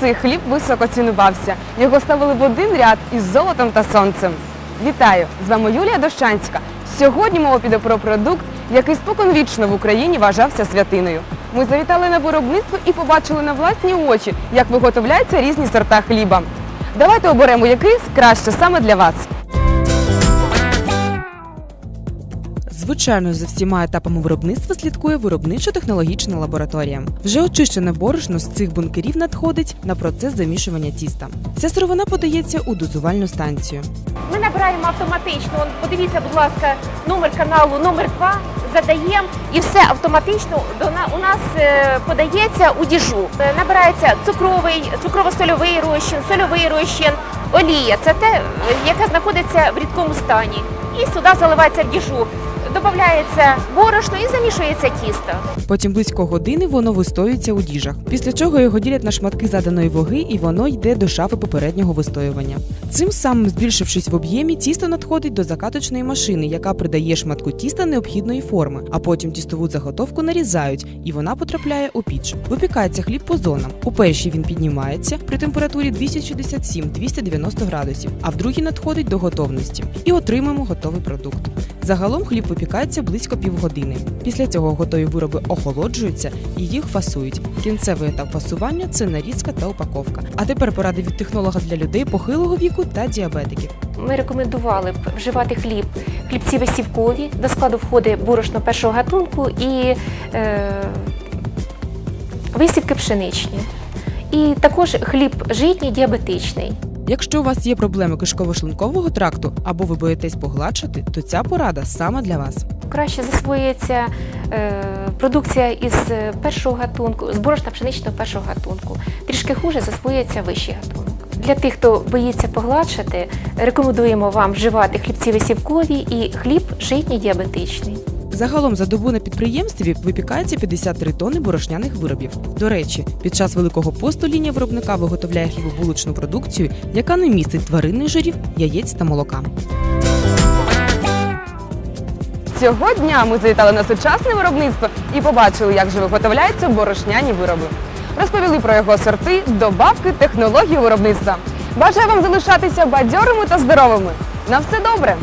цей хліб високо цінувався. Його ставили в один ряд із золотом та сонцем. Вітаю! З вами Юлія Дощанська. Сьогодні мова піде про продукт, який споконвічно в Україні вважався святиною. Ми завітали на виробництво і побачили на власні очі, як виготовляються різні сорта хліба. Давайте оберемо який краще саме для вас. Звичайно, за всіма етапами виробництва слідкує виробничо-технологічна лабораторія. Вже очищене борошно з цих бункерів надходить на процес замішування тіста. Ця сировина подається у дозувальну станцію. Ми набираємо автоматично. Подивіться, будь ласка, номер каналу, номер 2, задаємо і все автоматично до у нас е, подається у діжу. Е, Набирається цукровий, цукрово-сольовий розчин, сольовий розчин, олія. Це те, е, яка знаходиться в рідкому стані. І сюди заливається в діжу. Додається борошно і замішується тісто. Потім близько години воно вистоюється у діжах, після чого його ділять на шматки заданої ваги, і воно йде до шафи попереднього вистоювання. Цим самим, збільшившись в об'ємі, тісто надходить до закаточної машини, яка придає шматку тіста необхідної форми, а потім тістову заготовку нарізають, і вона потрапляє у піч. Випікається хліб по зонам. У першій він піднімається при температурі 267-290 градусів, а в другій надходить до готовності. І отримуємо готовий продукт. Загалом хліб випікається близько півгодини. Після цього готові вироби охолоджуються і їх фасують. Кінцевий етап фасування це нарізка та упаковка. А тепер поради від технолога для людей похилого віку та діабетиків. Ми рекомендували б вживати хліб, хлібці висівкові. До складу входить борошно першого гатунку і е, висівки пшеничні. І також хліб житній діабетичний. Якщо у вас є проблеми кишково-шлункового тракту або ви боїтесь погладшати, то ця порада саме для вас. Краще засвоюється е, продукція із е, першого гатунку, з борошна пшеничного першого гатунку. Трішки хуже засвоюється вищий гатунок. Для тих, хто боїться погладшати, рекомендуємо вам вживати хлібці висівкові і хліб житній діабетичний. Загалом за добу на підприємстві випікається 53 тонни борошняних виробів. До речі, під час великого посту лінія виробника виготовляє хлібобулочну продукцію, яка не містить тваринних жирів, яєць та молока. Цього дня ми завітали на сучасне виробництво і побачили, як же виготовляються борошняні вироби. Розповіли про його сорти, добавки, технології виробництва. Бажаю вам залишатися бадьорими та здоровими. На все добре!